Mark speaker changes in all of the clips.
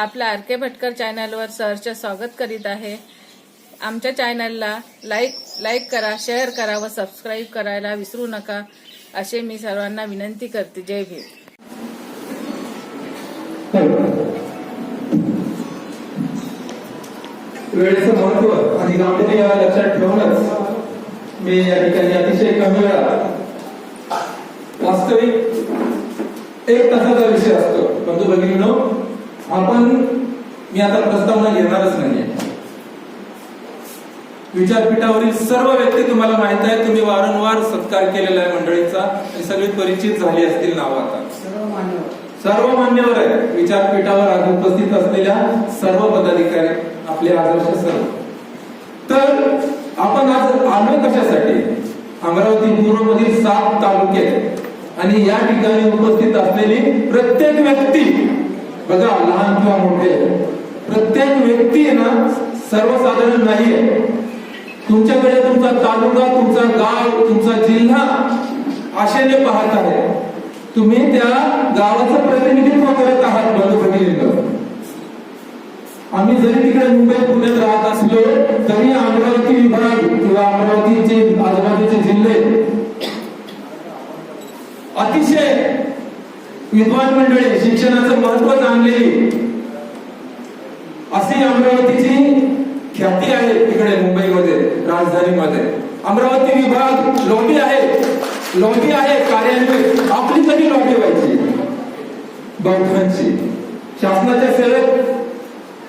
Speaker 1: आपल्या आर के भटकर चॅनलवर सहर्ष स्वागत करीत आहे. आमच्या चॅनलला लाईक लाईक करा शेअर करा व सबस्क्राईब करायला विसरू नका असे मी सर्वांना विनंती करते. जय भीम.
Speaker 2: वेळेचं महत्त्व आणि गांभीर्य लक्षात ठेवूनच मी या ठिकाणी अतिशय कमी वेळा वास्तविक एक तासाचा विषय असतो. बंधू भगिनीनो आपण मी आता प्रस्तावना घेणारच नाहीये. विचारपीठावरील सर्व व्यक्ती तुम्हाला माहीत आहे तुम्ही वारंवार सत्कार केलेला आहे मंडळीचा आणि सगळी परिचित झाली असतील नाव आता. सर्व मान्यवर आहे विचारपीठावर आज उपस्थित असलेल्या सर्व पदाधिकारी आपले आदर्श सर्व तर आपण आज आलो कशासाठी? अमरावती पूर्व मधील सात तालुके आणि या ठिकाणी उपस्थित असलेली प्रत्येक व्यक्ती बघा लहान किंवा मोठे प्रत्येक व्यक्ती आहे ना सर्वसाधारण नाहीये. तुमच्याकडे तुमचा तालुका तुमचा गाव तुमचा जिल्हा आशेने पाहत आहे. तुम्ही त्या गावाचं प्रतिनिधित्व करत आहात बंधू आम्ही जरी तिकडे मुंबई पुण्यात राहत असलो तरी अमरावती विभाग किंवा अमरावतीचे आजूबाजूचे जिल्हे अतिशय विद्वान मंडळी शिक्षणाचं महत्त्व आणलेली अशी अमरावतीची ख्याती आहे तिकडे मुंबईमध्ये राजधानीमध्ये. अमरावती विभाग लॉबी आहे. लॉबी आहे कार्यान्वित. आपली तरी लॉबी व्हायची. बहुतांची शासनाच्या सेवेत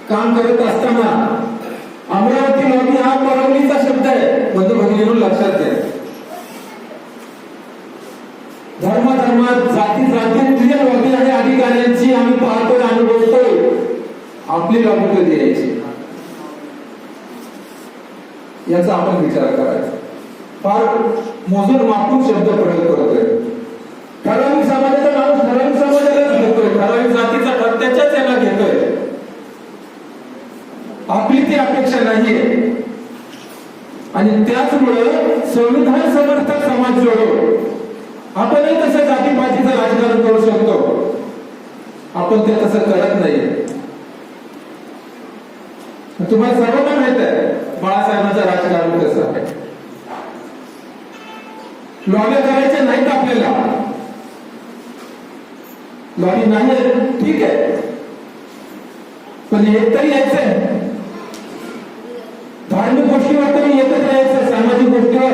Speaker 2: काम करत असताना अमरावती लॉबी हा परवलीचा शब्द आहे. बंधू भगिनींनो लक्षात घ्या. धर्म धर्मात जाती जातीतली लॉबी आणि अधिकाऱ्यांची आम्ही पाहतो. आपली लागू कधी यायची? याचा आपण विचार करायचा. फार मोजून मापून शब्द प्रयोग करतोय. ठराविक समाजाचा माणूस ठराविक समाजालाच घेतोय. ठराविक जातीचा ठर त्याच्याच याला घेतोय. आपली ती अपेक्षा नाहीये. आणि त्याचमुळे संविधान समर्थक समाज जोडो. आपणही तसं जातीपातीचं राजकारण करू शकतो. आपण ते तसं करत नाही. तुम्हाला सर्वांना माहीत आहे बाळासाहेबांचं राजकारण कसं आहे? लॉबी करायचे नाहीत आपल्याला. लॉबी नाही ठीक आहे. पण हे तरी यायचंय धार्मिक गोष्टीवर तरी येतच राहायचं सामाजिक गोष्टीवर.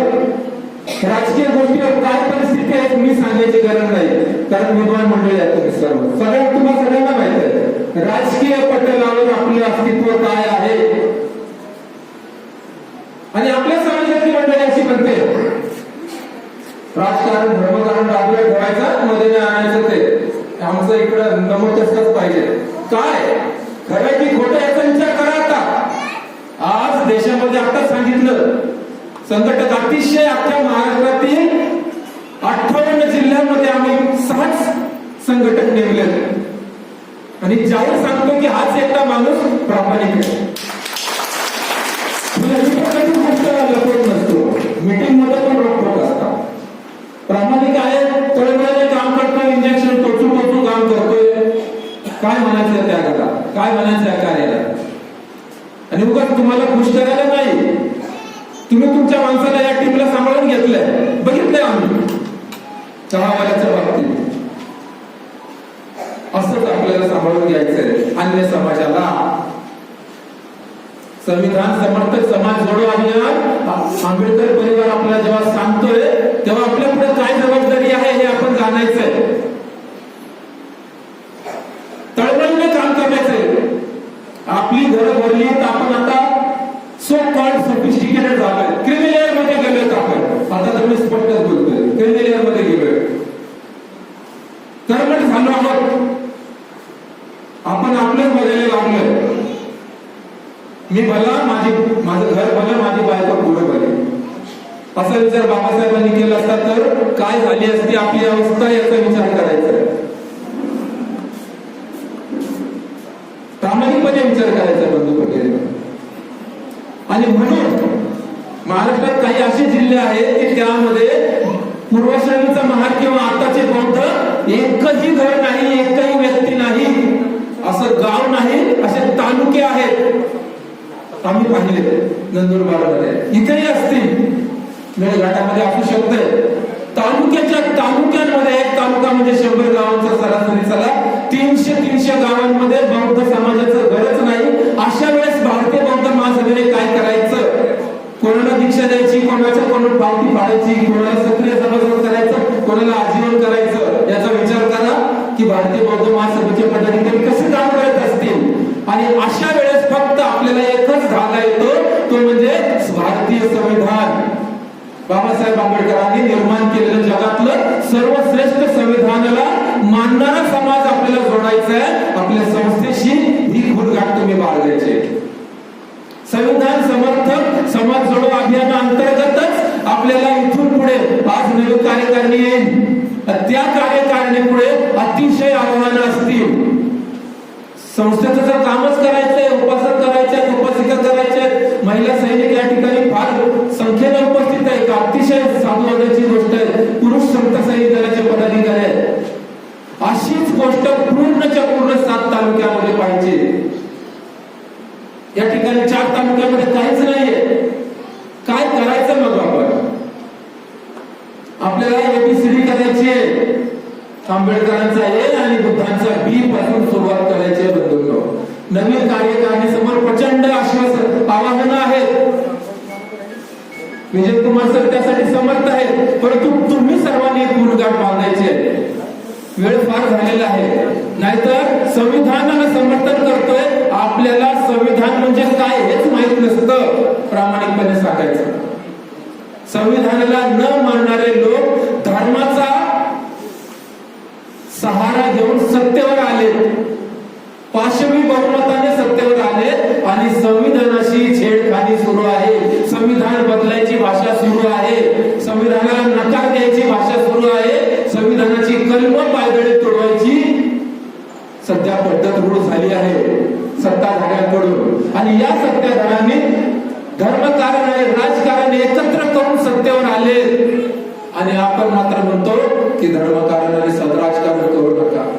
Speaker 2: राजकीय गोष्टीवर काय परिस्थिती आहे मी सांगायची गरज नाही. कारण विद्वान मंडळी आहे तुम्ही सर्व. सगळ्या तुम्हाला सगळ्यांना माहीत आहे. राजकीय पटलावर आपले अस्तित्व काय आहे? आणि आपल्या समाजाची मंडळी अशी म्हणते राजकारण धर्मकारण राजकीय ठेवायचं मध्ये आणायचं ते. आमचं इकडं नमत असलंच पाहिजे. काय? खरं की खोटं याचा विचार करा आता. आज देशामध्ये आता सांगितलं संघटक अतिशय अख्ख्या महाराष्ट्रातील अठ्ठावन्न जिल्ह्यांमध्ये आम्ही सहज संघटक नेमले. आणि जाहीर सांगतो की हाच एकटा माणूस प्रामाणिक आहे. लपवत नसतो. मीटिंगमध्ये पण रोखोक असतात. प्रामाणिक आहे तळमळाने काम करतोय इंजेक्शन टोचून टोचून काम करतोय. काय म्हणायचं त्या गटा काय म्हणायचं या कार्याला आणि उगाच तुम्हाला खुश करायला नाही तुम्ही तुमच्या माणसाला या टीमला सांभाळून घेतलंय बघितलंय आम्ही चहावाल्याच्या बाबतीत असंच आपल्याला सांभाळून घ्यायचंय अन्य समाजाला. संविधान समर्थक समाज जोडो अभियान आंबेडकर परिवार आपल्याला जेव्हा सांगतोय तेव्हा आपल्या पुढे काय जबाबदारी आहे हे आपण जाणायचंय तळमळीने काम करायचंय आपली घरं भरली तर आपण आता सो कॉल्ड सोफिस्टिकेटेड झालोय क्रिमिलेअरमध्ये गेलोय आपण आता तुम्ही स्पष्टच बोलतोय क्रिमिलेअरमध्ये गेलोय तळमळ झालो आहोत आपण आपल्याच बघायला लागलोय मी भला माझे माझं घर भलं माझी बायको पुढे भले असा विचार बाबासाहेबांनी केला असता तर काय झाली असती आपली अवस्था याचा विचार करायचा. प्रामाणिकपणे विचार करायचा बंधू पटेल आणि म्हणून महाराष्ट्रात काही असे जिल्हे आहेत की त्यामध्ये पूर्वाश्रमीचा महार किंवा आताचे बौद्ध एकही घर नाही एकही व्यक्ती नाही असं गाव नाही असे तालुके आहेत आम्ही पाहिले नंदुरबारमध्ये. इथेही असतील. मेळघाटामध्ये असू शकते. तालुक्याच्या तालुक्यांमध्ये एक तालुका म्हणजे शंभर गावांचा सरासरी. चला तीनशे तीनशे गावांमध्ये बौद्ध समाजाचं गरज नाही. अशा वेळेस भारतीय बौद्ध महासभेने काय करायचं? कोणाला दीक्षा द्यायची? कोणाच्या कोणाला पावती पाडायची? कोणाला सक्रिय सभासद करायचं? खानदान समाज आपल्याला जोडायचा आहे आपल्या संस्थेशी ही खुणगाठ तुम्ही बाळगायची. संविधान समर्थक समाज जोडो अभियानाअंतर्गतच आपल्याला इथून पुढे आज नवीन कार्यकारिणी येईल. त्या कार्यकारिणीपुढे अतिशय आव्हानं असतील. संस्थेचं जर कामच करायचंय उपासक करायचे उपासिका करायचे महिला सैनिक या ठिकाणी फार संख्येने उपस्थित आहे अतिशय साधू गोष्ट आहे पुरुष संत सैनिक दलाचे पदाधिकारी आहेत अशीच गोष्ट पूर्णच्या पूर्ण सात तालुक्यामध्ये पाहिजे. या ठिकाणी चार तालुक्यामध्ये काहीच नाहीये. काय करायचं मग आपण? आपल्याला एबीसीडी करायची आहे आंबेडकरांचा ए आणि बुद्धांचा बी पासून सुरुवात करायची आहे बंधूंनो. नवीन कार्यकारिणी समोर प्रचंड आश्वासन आवाहन आहेत विजय कुमार सर त्यासाठी समर्थ आहेत. परंतु तुम्ही सर्वांनी एक गुणगाठ बांधायची आहे वेळ फार झालेला आहे. नाहीतर संविधानाला समर्थन करतोय. आपल्याला संविधान म्हणजे काय हेच माहीत नसतं. प्रामाणिकपणे सांगायचं. संविधानाला न मानणारे लोक धर्माचा सहारा घेऊन सत्तेवर आले पाशवी बहुमताने सत्तेवर आले आणि संविधानाशी छेडखानी सुरू आहे. संविधान बदलायची भाषा सुरू आहे. संविधानाला नकार द्यायची भाषा सुरू आहे. संविधानाची कलम पायदळी तोडवायची सध्या पद्धत रूढ झाली आहे. सत्ताधाऱ्यांकडून. आणि या सत्ताधाऱ्यांनी धर्मकारण आणि राजकारण एकत्र करून सत्तेवर आले. आणि आपण मात्र म्हणतो की धर्मकारण आणि सदराजकारण करू नका.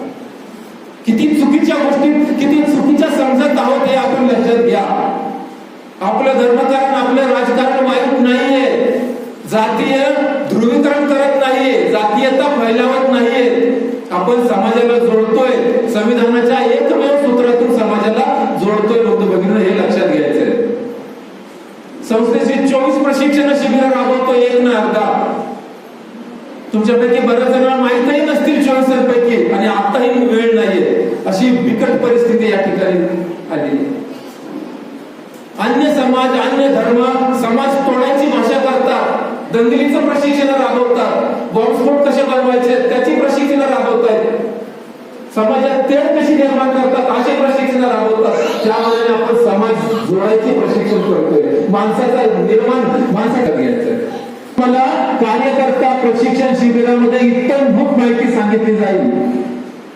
Speaker 2: किती चुकीच्या गोष्टी किती चुकीच्या समजत आहोत हे आपण लक्षात घ्या. आपलं धर्मकारण आपलं राजकारण वाईट नाहीये. जातीय ध्रुवीकरण करत नाहीये जातीयता फैलावत नाहीये. आपण समाजाला जोडतोय संविधानाच्या एकमेव सूत्रातून समाजाला जोडतोय लोक भगिनी हे लक्षात घ्यायचंय. संस्थेची चोवीस प्रशिक्षण शिबिर राबवतो एक ना अर्धा. तुमच्यापैकी बऱ्याच जणांना माहितही नसतील चोवीसांपैकी आणि आताही वेळ नाहीये. अशी बिकट परिस्थिती या ठिकाणी आली. अन्य समाज अन्य धर्म समाज तोडायची भाषा करतात. दंगलीचं प्रशिक्षण राबवतात. बॉम्बस्फोट कसे बनवायचे त्याची प्रशिक्षण राबवतात समाजात तेढ कशी निर्माण करतात असे प्रशिक्षण राबवतात. त्यामध्ये आपण समाज जोडायचे प्रशिक्षण करतोय. माणसाचा निर्माण माणसाला घ्यायचं मला कार्यकर्ता प्रशिक्षण शिबिरामध्ये इत्तमभूत माहिती सांगितली जाईल.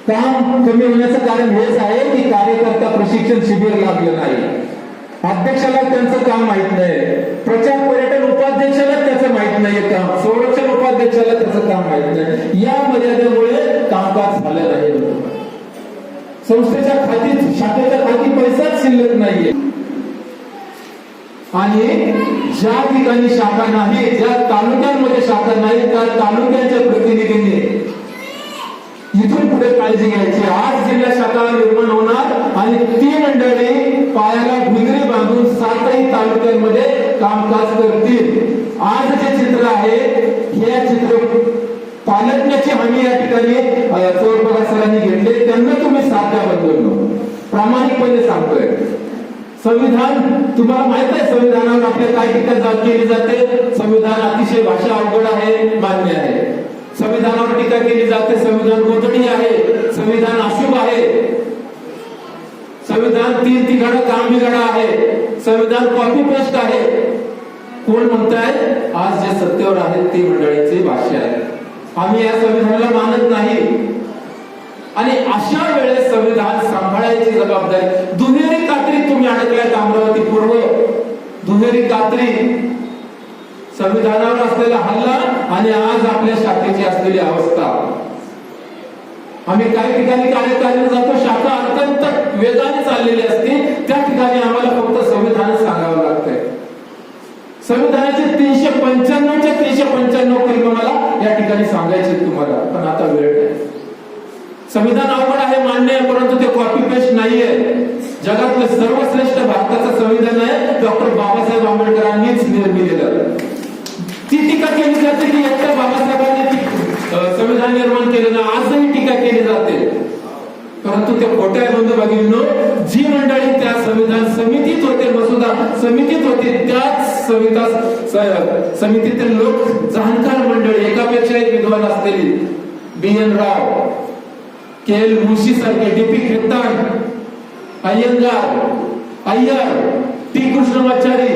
Speaker 2: काम कमी होण्याचं कारण हेच आहे की कार्यकर्ता प्रशिक्षण शिबिर लागलं नाही. अध्यक्षाला त्यांचं काम माहीत नाही. प्रचार पर्यटन उपाध्यक्षाला त्याचं माहीत नाहीये काम संरक्षण उपाध्यक्षाला त्याचं काम माहीत नाही. या मर्यादेमुळे कामकाज झालं नाही संस्थेच्या खाती शाखेच्या खाती पैसाच शिल्लक नाहीये. आणि ज्या ठिकाणी शाखा नाही ज्या तालुक्यांमध्ये शाखा नाही त्या तालुक्यांच्या प्रतिनिधींनी इथून पुढे काळजी घ्यायची. आज जिल्हा शाखा निर्माण होणार आणि ती मंडळी पायाला घुगरी बांधून सातही तालुक्यांमध्ये कामकाज करतील आज जे चित्र आहे हे चित्र पालटण्याची हमी या ठिकाणी अ, चोरपगा सरांनी घेतले. त्यांना तुम्ही साध्या बदललो प्रामाणिकपणे सांगतोय संविधान तुम्हाला माहीत आहे संविधानावर आपल्या काय टीका जा- केली जाते? संविधान अतिशय भाषा अवघड आहे मान्य आहे. संविधानावर टीका केली जाते संविधान गोंधळी आहे संविधान अशुभ आहे. संविधान तीन तिघाडा काम बिघाडा आहे. संविधान कॉपी पेस्ट आहे. कोण म्हणताय? आज जे सत्तेवर आहेत ते मंडळीचे भाष्य आहे. आम्ही या संविधानाला मानत नाही. आणि अशा वेळेस संविधान सांभाळायची जबाबदारी दुहेरी कात्री तुम्ही अडकल्यात अमरावती पूर्व. दुहेरी कात्री संविधानावर असलेला हल्ला आणि आज आपल्या शाखेची असलेली अवस्था. आम्ही काही ठिकाणी कार्यकारिणी जातो शाखा अत्यंत वेगाने चाललेली असते. त्या ठिकाणी आम्हाला फक्त संविधान सांग संविधानाचे तीनशे पंच्याण्णवच्या तीनशे पंच्याण्णव कलम मला या ठिकाणी सांगायचे तुम्हाला पण आता वेळ नाही. संविधान अवघड आहे मान्य आहे परंतु ते कॉपी पेस्ट नाहीये. जगातलं सर्वश्रेष्ठ भारताचं संविधान आहे डॉक्टर बाबासाहेब आंबेडकरांनीच निर्मिलेलं. ती टीका केली जाते की एकट्या बाबासाहेबांनी संविधान निर्माण केलेलं आजही टीका केली जाते. परंतु ते खोट्या बंधू भगिनींनो जी मंडळी त्या संविधान समितीत होते मसुदा समितीत होते त्याच संविधा समितीतील लोक जाणकार मंडळी एकापेक्षा एक विद्वान असलेली बी एन राव के एल मुशी सारखे D P Khaitan Ayyangar Iyer T Krishnamachari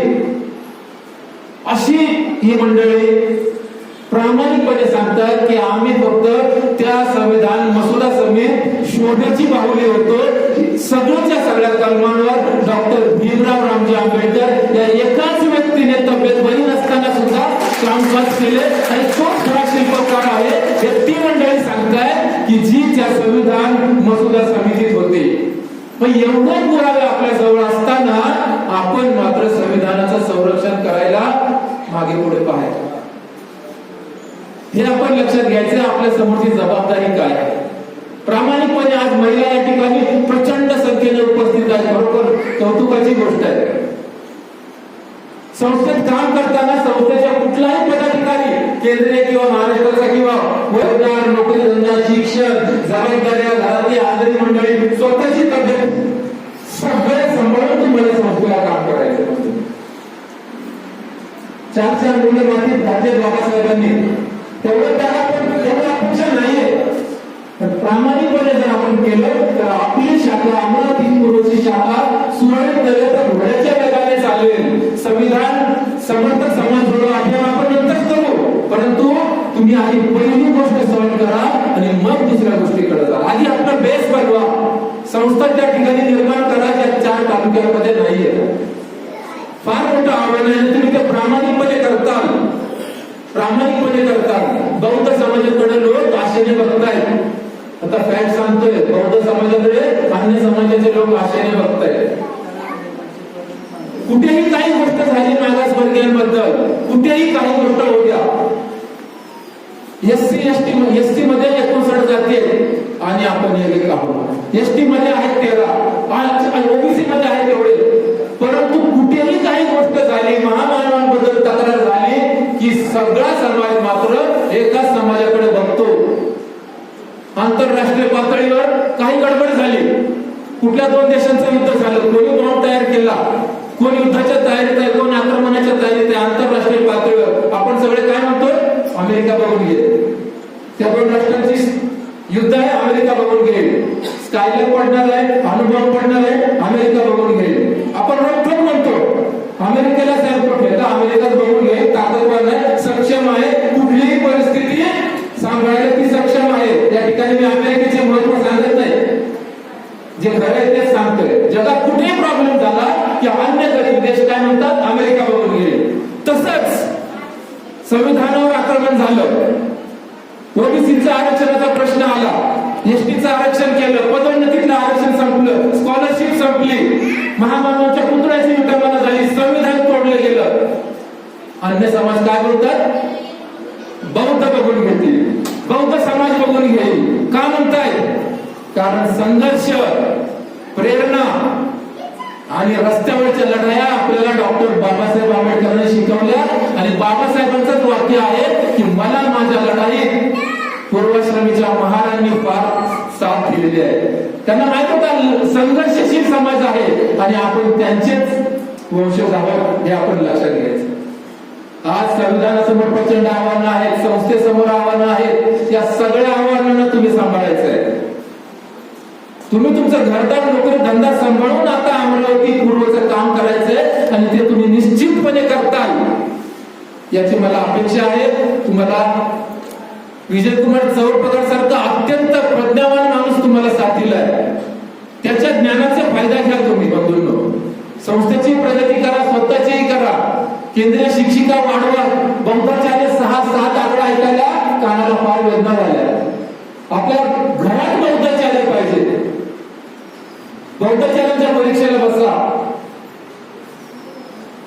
Speaker 2: अशी ही मंडळी प्रामाणिकपणे सांगतात की आम्ही फक्त त्या संविधान मसुदा समित शोधाची बाहुली होतो. सगळ्याच्या सगळ्या कलमांवर डॉक्टर भीमराव रामजी आंबेडकर या एकाच व्यक्तीने तब्येत बरी नसताना सुद्धा कामकाज केले. आणि तो खरा शिल्पकार आहे. हे ती मंडळी सांगताय की जी त्या संविधान मसुदा समितीत होते. पण एवढं पुरावे आपल्या जवळ असताना आपण मात्र संविधानाचं संरक्षण करायला मागे पुढे पाहायचं. हे आपण लक्षात घ्यायचं आपल्या समोरची जबाबदारी काय आहे? प्रामाणिकपणे आज महिला या ठिकाणी प्रचंड संख्येने उपस्थित आहेत. बरोबर? कौतुकाची गोष्ट आहे. संस्थेत काम करताना संस्थेच्या कुठलाही पदाधिकारी केंद्रीय किंवा महाराष्ट्राचा किंवा रोजगार नोकरी धंदा शिक्षण जबाबदाऱ्या घरातली आदरी मंडळी स्वतःची तब्येत सगळे सांभाळून तुम्हाला संस्थेला काम करायचं चार चार मुलं मातीत राज्यात बाबासाहेबांनी. तेवढं त्याला पण तेवढं अपेक्षा नाहीये पण प्रामाणिकपणे जर आपण केलं तर आपली शाखा अमरावती पूर्वची शाखा सुरळीत नव्हे तर घोड्याच्या वेगाने चालेल. संविधान समर्थ समाज जोडो अभियान आपण नंतर करू. परंतु तुम्ही आधी पहिली गोष्ट सहन करा आणि मग दुसऱ्या गोष्टीकडे जा. आधी आपला बेस बनवा. संस्था त्या ठिकाणी निर्माण करा ज्या चार तालुक्यामध्ये नाहीये फार मोठं आव्हान आहे. तुम्ही ते प्रामाणिकपणे करताल. प्रामाणिकपणे करतात बौद्ध समाजाकडे लोक आशेने बघतायत. आता फॅक्ट सांगतोय बौद्ध समाजाकडे अन्य समाजाचे लोक आशेने बघताय कुठेही काही गोष्ट झाली मागासवर्गीयांबद्दल कुठेही काही गोष्ट होत्या. एससी एसटी एसटी मध्ये एकोणसाठ जाते आणि आपण एक आहोत. एसटी मध्ये आहेत तेरा ओबीसी मध्ये आहेत एवढे. परंतु कुठेही काही गोष्ट झाली महामानवांबद्दल तक्रार झाली की सगळा समाज मात्र एकाच समाजात आंतरराष्ट्रीय पातळीवर काही गडबड झाली. कुठल्या दोन देशांचं युद्ध झालं? कोणी बॉम्ब तयार केला? कोण युद्धाच्या तयारीत आहे? कोण आक्रमणाच्या तयारीत आहे? आंतरराष्ट्रीय पातळीवर. आपण सगळे काय म्हणतोय? अमेरिका बघून गेले त्या दोन राष्ट्रांची युद्ध आहे अमेरिका बघून घेईल स्कायलर पडणार आहे अनुभव पडणार आहे अमेरिका बघून घेईल आपण रोखोक म्हणतो अमेरिकेला एअरपोर्ट आहे तर अमेरिकाच बघून घे ताकदवान आहे सक्षम आहे कुठलीही परिस्थिती सांभाळायला ती सक्षम आहे या ठिकाणी मी अमेरिकेचे महत्त्व सांगत नाही जे खरं आहे तेच सांगतोय जगात कुठेही प्रॉब्लेम झाला की अन्य गरीब देश काय म्हणतात अमेरिका बघून गेले तसंच संविधानावर आक्रमण झालं ओबीसीचा आरक्षणाचा प्रश्न आला एसटीचं आरक्षण केलं पदोन्नतीतलं आरक्षण संपलं स्कॉलरशिप संपली महामानवाच्या पुतळ्याची विटंबना झाली. संविधान तोडलं गेलं. अन्य समाज काय बोलतात? बौद्ध बघून घेतील. बौद्ध समाज बघून घेईल. का म्हणताय? कारण संघर्ष प्रेरणा आणि रस्त्यावरच्या लढाया आपल्याला डॉक्टर बाबासाहेब आंबेडकरांनी शिकवल्या. आणि बाबासाहेबांचंच वाक्य आहे की मला माझ्या लढाईत पूर्वश्रमीच्या महाराजांनी फार साथ दिलेली आहे. त्यांना माहीत होता संघर्षशील समाज आहे आणि आपण त्यांचेच वंशज आहोत हे आपण लक्षात घ्यायचं. आज संविधानासमोर प्रचंड आव्हानं आहेत संस्थेसमोर आव्हानं आहेत या सगळ्या आव्हानांना तुम्ही सांभाळायचं आहे तुम्ही तुमचं घरदार नोकरी धंदा सांभाळून आता अमरावती पूर्वचं काम करायचंय आणि ते तुम्ही निश्चितपणे करताल. याची मला अपेक्षा आहे. तुम्हाला विजयकुमार चौरपगार सारखा अत्यंत प्रज्ञावान माणूस तुम्हाला साथीला आहे. त्याच्या ज्ञानाचा फायदा घ्या तुम्ही बंधूंनो. संस्थेची प्रगती करा स्वतःचीही करा. केंद्रीय शिक्षिका वाढवा. बंपाचार्य सहा सात आकडा ऐकायला कानाला फार वेदना झाल्या आपल्या घरात बौद्धाचार्य पाहिजे. बौद्धाचार्यांच्या परीक्षेला बसला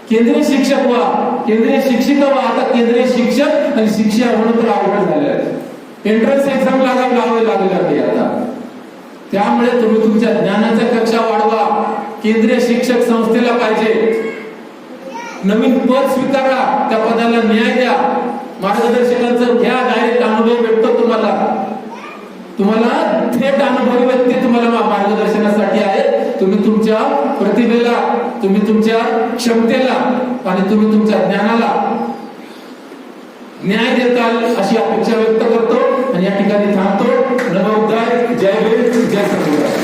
Speaker 2: केंद्रीय शिक्षक व्हा. केंद्रीय शिक्षिका व्हा. आता केंद्रीय शिक्षक आणि शिक्षिका म्हणून तर अवघड झाले आहे एंट्रन्स एक्झाम लागावी लावावी लागली आहे आता. त्यामुळे तुम्ही तुमच्या ज्ञानाच्या कक्षा वाढवा. केंद्रीय शिक्षक संस्थेला पाहिजे. नवीन पद स्वीकारा. त्या पदाला न्याय द्या. मार्गदर्शकांचं घ्या. डायरेक्ट अनुभव भेटतो तुम्हाला. तुम्हाला थेट अनुभव व्यक्ती तुम्हाला मार्गदर्शनासाठी आहे तुम्ही तुमच्या प्रतिभेला तुम्ही तुमच्या क्षमतेला आणि तुम्ही तुमच्या ज्ञानाला न्याय देताल अशी अपेक्षा व्यक्त करतो. आणि या ठिकाणी थांबतो. नमोद्धाय जय भीम जय संविधान